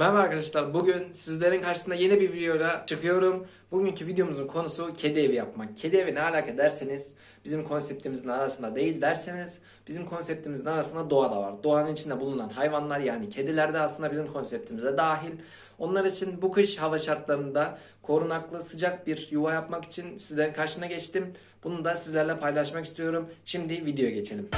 Merhaba arkadaşlar. Bugün sizlerin karşısında yeni bir videoyla çıkıyorum. Bugünkü videomuzun konusu kedi evi yapmak. Kedi evi ne alaka derseniz bizim konseptimizin arasında değil derseniz bizim konseptimizin arasında doğa da var. Doğanın içinde bulunan hayvanlar yani kediler de aslında bizim konseptimize dahil. Onlar için bu kış hava şartlarında korunaklı sıcak bir yuva yapmak için sizlerin karşına geçtim. Bunu da sizlerle paylaşmak istiyorum. Şimdi videoya geçelim.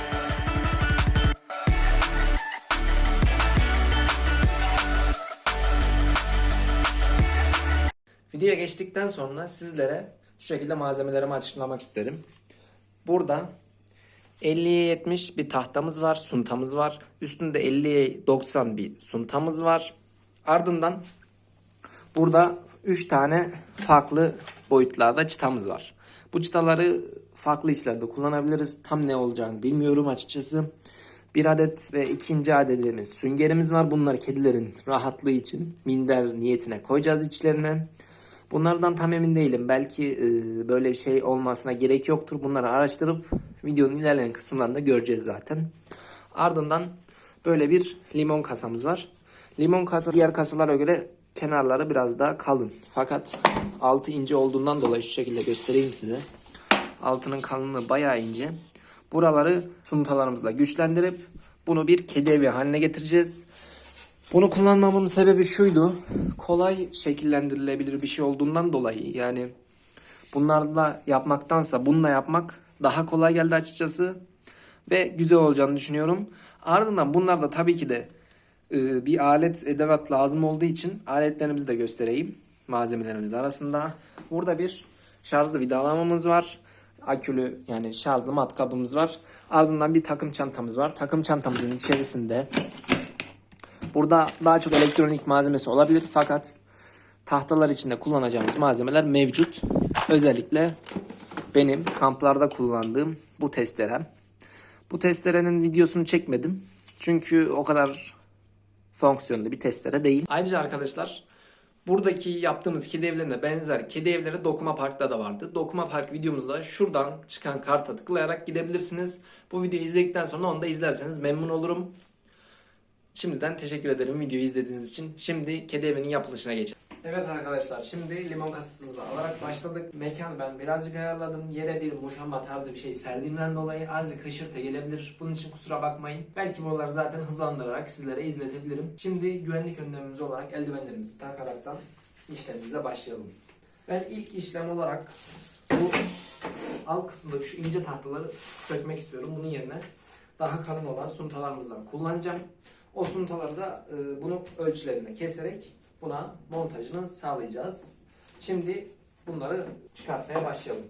Videoya geçtikten sonra sizlere şu şekilde malzemelerimi açıklamak isterim. Burada 50'ye 70 bir tahtamız var, suntamız var. Üstünde 50'ye 90 bir suntamız var. Ardından burada 3 tane farklı boyutlarda çıtamız var. Bu çıtaları farklı işlerde kullanabiliriz. Tam ne olacağını bilmiyorum açıkçası. Bir adet ve ikinci adedimiz süngerimiz var. Bunları kedilerin rahatlığı için minder niyetine koyacağız içlerine. Bunlardan tam emin değilim. Belki e, böyle bir şey olmasına gerek yoktur. Bunları araştırıp videonun ilerleyen kısımlarında göreceğiz zaten. Ardından böyle bir limon kasamız var. Limon kasa diğer kasalara göre kenarları biraz daha kalın. Fakat altı ince olduğundan dolayı şu şekilde göstereyim size. Altının kalınlığı bayağı ince. Buraları suntalarımızla güçlendirip bunu bir kedi evi haline getireceğiz. Bunu kullanmamın sebebi şuydu. Kolay şekillendirilebilir bir şey olduğundan dolayı yani bunlarla yapmaktansa bununla yapmak daha kolay geldi açıkçası ve güzel olacağını düşünüyorum. Ardından bunlar da tabii ki de e, bir alet edevat lazım olduğu için aletlerimizi de göstereyim malzemelerimiz arasında. Burada bir şarjlı vidalamamız var. Akülü yani şarjlı matkabımız var. Ardından bir takım çantamız var. Takım çantamızın içerisinde Burada daha çok elektronik malzemesi olabilir fakat tahtalar içinde kullanacağımız malzemeler mevcut. Özellikle benim kamplarda kullandığım bu testerem. Bu testerenin videosunu çekmedim. Çünkü o kadar fonksiyonlu bir testere değil. Ayrıca arkadaşlar buradaki yaptığımız kedi evlerine benzer kedi evleri Dokuma Park'ta da vardı. Dokuma Park videomuzda şuradan çıkan karta tıklayarak gidebilirsiniz. Bu videoyu izledikten sonra onu da izlerseniz memnun olurum. Şimdiden teşekkür ederim videoyu izlediğiniz için. Şimdi kedi evinin yapılışına geçelim. Evet arkadaşlar şimdi limon kasasımızı alarak başladık. Mekanı ben birazcık ayarladım. Yere bir muşamba tarzı bir şey serdiğimden dolayı azıcık hışırtı gelebilir. Bunun için kusura bakmayın. Belki buraları zaten hızlandırarak sizlere izletebilirim. Şimdi güvenlik önlemimiz olarak eldivenlerimizi takaraktan işlemimize başlayalım. Ben ilk işlem olarak bu alt kısımdaki şu ince tahtaları sökmek istiyorum. Bunun yerine daha kalın olan suntalarımızdan kullanacağım. O suntaları da e, bunu ölçülerine keserek buna montajını sağlayacağız. Şimdi bunları çıkartmaya başlayalım.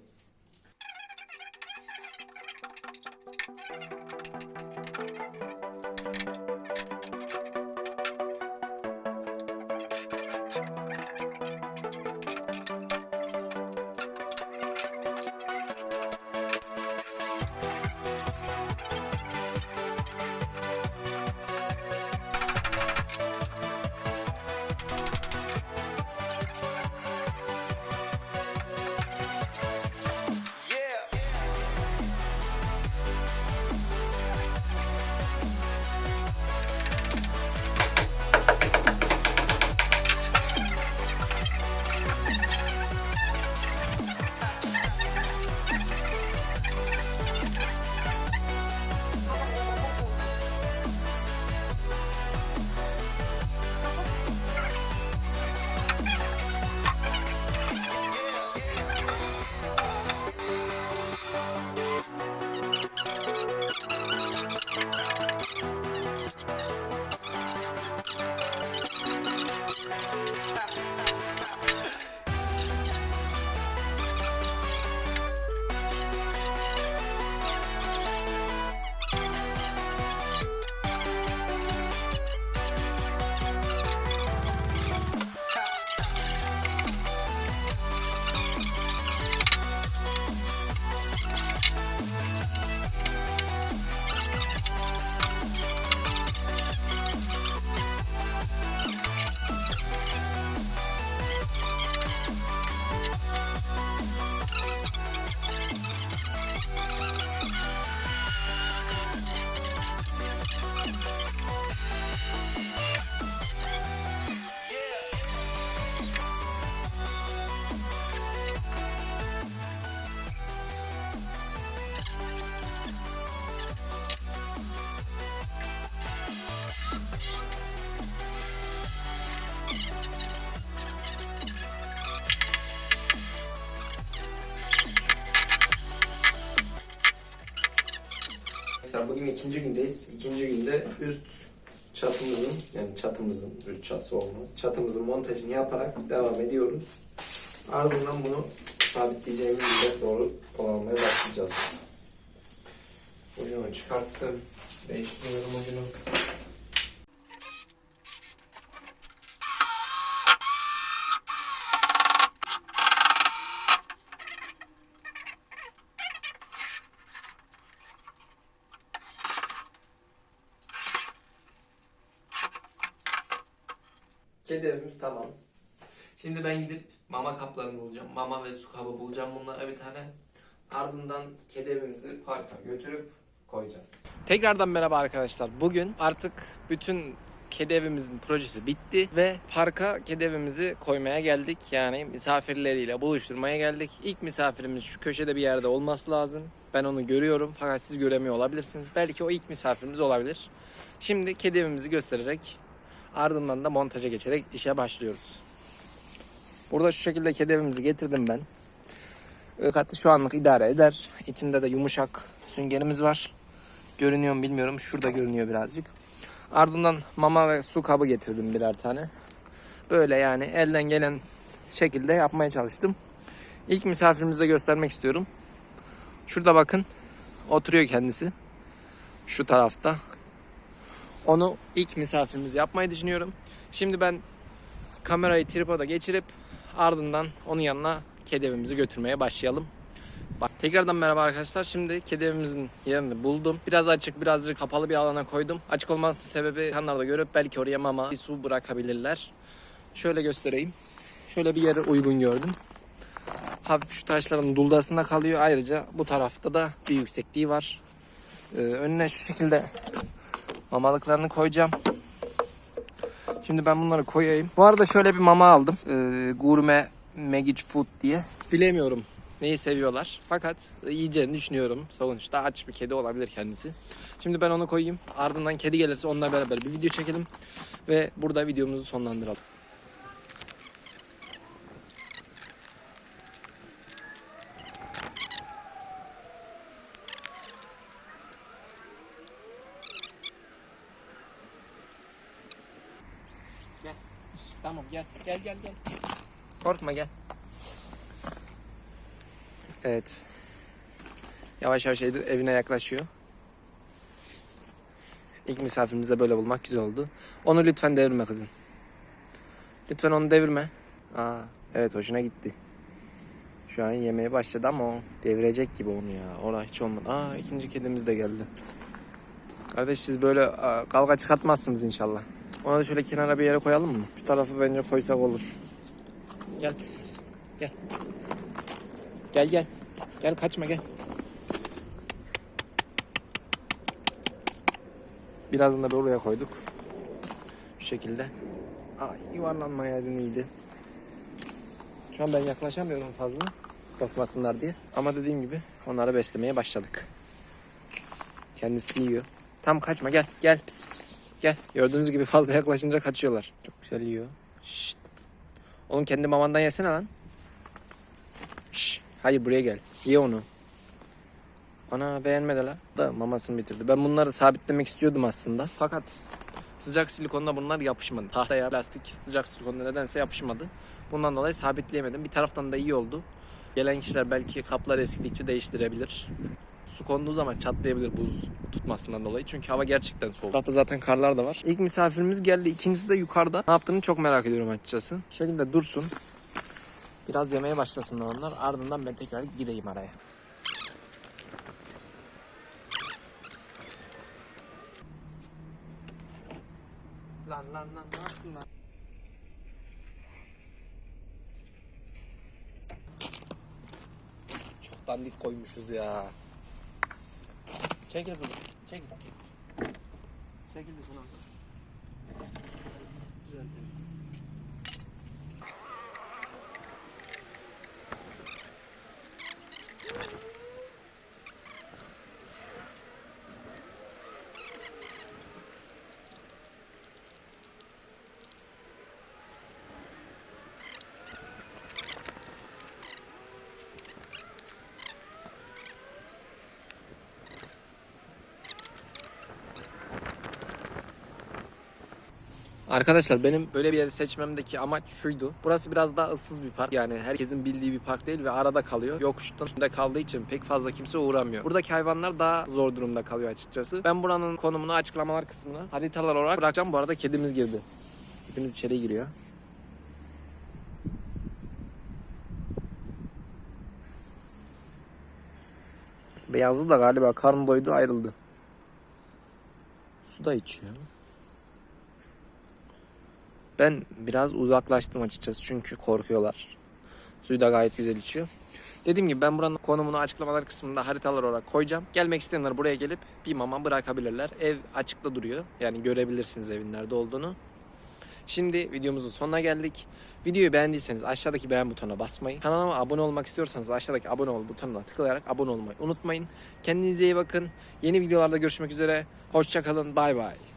İkinci gündeyiz. İkinci günde üst çatımızın yani çatımızın üst çatısı olmaz. Çatımızın montajını yaparak devam ediyoruz. Ardından bunu sabitleyeceğimiz yere doğru dolanmaya başlayacağız. Ucunu çıkarttım. Değiştiriyorum ucunu. Kedi evimiz tamam. Şimdi ben gidip mama kaplarını bulacağım. Mama ve su kabı bulacağım bunlara bir tane. Ardından kedi evimizi parka götürüp koyacağız. Tekrardan merhaba arkadaşlar. Bugün artık bütün kedi evimizin projesi bitti ve parka kedi evimizi koymaya geldik. Yani misafirleriyle buluşturmaya geldik. İlk misafirimiz şu köşede bir yerde olması lazım. Ben onu görüyorum fakat siz göremiyor olabilirsiniz. Belki o ilk misafirimiz olabilir. Şimdi kedi evimizi göstererek ardından da montaja geçerek işe başlıyoruz. Burada şu şekilde kedi evimizi getirdim ben. Katı şu anlık idare eder. İçinde de yumuşak süngerimiz var. Görünüyor mu bilmiyorum. Şurada görünüyor birazcık. Ardından mama ve su kabı getirdim birer tane. Böyle yani elden gelen şekilde yapmaya çalıştım. İlk misafirimizi de göstermek istiyorum. Şurada bakın. Oturuyor kendisi. Şu tarafta. Onu ilk misafirimiz yapmayı düşünüyorum. Şimdi ben kamerayı tripoda geçirip ardından onun yanına kedi evimizi götürmeye başlayalım. Bak, tekrardan merhaba arkadaşlar. Şimdi kedi evimizin yerini buldum. Biraz açık, birazcık kapalı bir alana koydum. Açık olması sebebi kanlarda görüp belki oraya mama, bir su bırakabilirler. Şöyle göstereyim. Şöyle bir yere uygun gördüm. Hafif şu taşların duldasında kalıyor. Ayrıca bu tarafta da bir yüksekliği var. Ee, önüne şu şekilde mamalıklarını koyacağım. Şimdi ben bunları koyayım. Bu arada şöyle bir mama aldım. Ee, gurme Magic Food diye. Bilemiyorum neyi seviyorlar. Fakat yiyeceğini düşünüyorum. Sonuçta aç bir kedi olabilir kendisi. Şimdi ben onu koyayım. Ardından kedi gelirse onunla beraber bir video çekelim. Ve burada videomuzu sonlandıralım. Tamam gel. Gel gel gel. Korkma gel. Evet. Yavaş yavaş ev- evine yaklaşıyor. İlk misafirimizi de böyle bulmak güzel oldu. Onu lütfen devirme kızım. Lütfen onu devirme. Aa, evet hoşuna gitti. Şu an yemeye başladı ama o devirecek gibi onu ya. Orada hiç olmadı. Aa ikinci kedimiz de geldi. Kardeş siz böyle kavga çıkartmazsınız inşallah. Onu da şöyle kenara bir yere koyalım mı? Şu tarafı bence koysak olur. Gel pis pis. Gel. Gel gel. Gel kaçma gel. Birazını da buraya koyduk. Şu şekilde. Aa, yuvarlanmayaydın iyiydi. Şu an ben yaklaşamıyorum fazla. Korkmasınlar diye. Ama dediğim gibi onları beslemeye başladık. Kendisi yiyor. Tam kaçma gel gel. Pis, pis. Gel. Gördüğünüz gibi fazla yaklaşınca kaçıyorlar. Çok güzel yiyor. Şşt. Oğlum kendi mamandan yesene lan. Şşş. Hayır buraya gel. Ye onu. Ana beğenmedi la. Da mamasını bitirdi. Ben bunları sabitlemek istiyordum aslında. Fakat sıcak silikonda bunlar yapışmadı. Tahtaya plastik sıcak silikonda nedense yapışmadı. Bundan dolayı sabitleyemedim. Bir taraftan da iyi oldu. Gelen kişiler belki kaplar eskidikçe değiştirebilir. Su konduğu zaman çatlayabilir buz tutmasından dolayı. Çünkü hava gerçekten soğuk. Hatta zaten karlar da var. İlk misafirimiz geldi. İkincisi de yukarıda. Ne yaptığını çok merak ediyorum açıkçası. Şekilde dursun. Biraz yemeye başlasınlar onlar. Ardından ben tekrar gireyim araya. Lan lan lan yaptın lan? Çok dandik koymuşuz ya. Çekil bunu. Çekil. Çekil bir sana. Düzeltelim. Arkadaşlar benim böyle bir yeri seçmemdeki amaç şuydu. Burası biraz daha ıssız bir park. Yani herkesin bildiği bir park değil ve arada kalıyor. Yokuştan üstünde kaldığı için pek fazla kimse uğramıyor. Buradaki hayvanlar daha zor durumda kalıyor açıkçası. Ben buranın konumunu açıklamalar kısmına haritalar olarak bırakacağım. Bu arada kedimiz girdi. Kedimiz içeri giriyor. Beyazlı da galiba karnı doydu ayrıldı. Su da içiyor. Ben biraz uzaklaştım açıkçası çünkü korkuyorlar. Suyu da gayet güzel içiyor. Dediğim gibi ben buranın konumunu açıklamalar kısmında haritalar olarak koyacağım. Gelmek isteyenler buraya gelip bir mama bırakabilirler. Ev açıkta duruyor. Yani görebilirsiniz evin nerede olduğunu. Şimdi videomuzun sonuna geldik. Videoyu beğendiyseniz aşağıdaki beğen butonuna basmayı, kanalıma abone olmak istiyorsanız aşağıdaki abone ol butonuna tıklayarak abone olmayı unutmayın. Kendinize iyi bakın. Yeni videolarda görüşmek üzere. Hoşçakalın. Bay bay.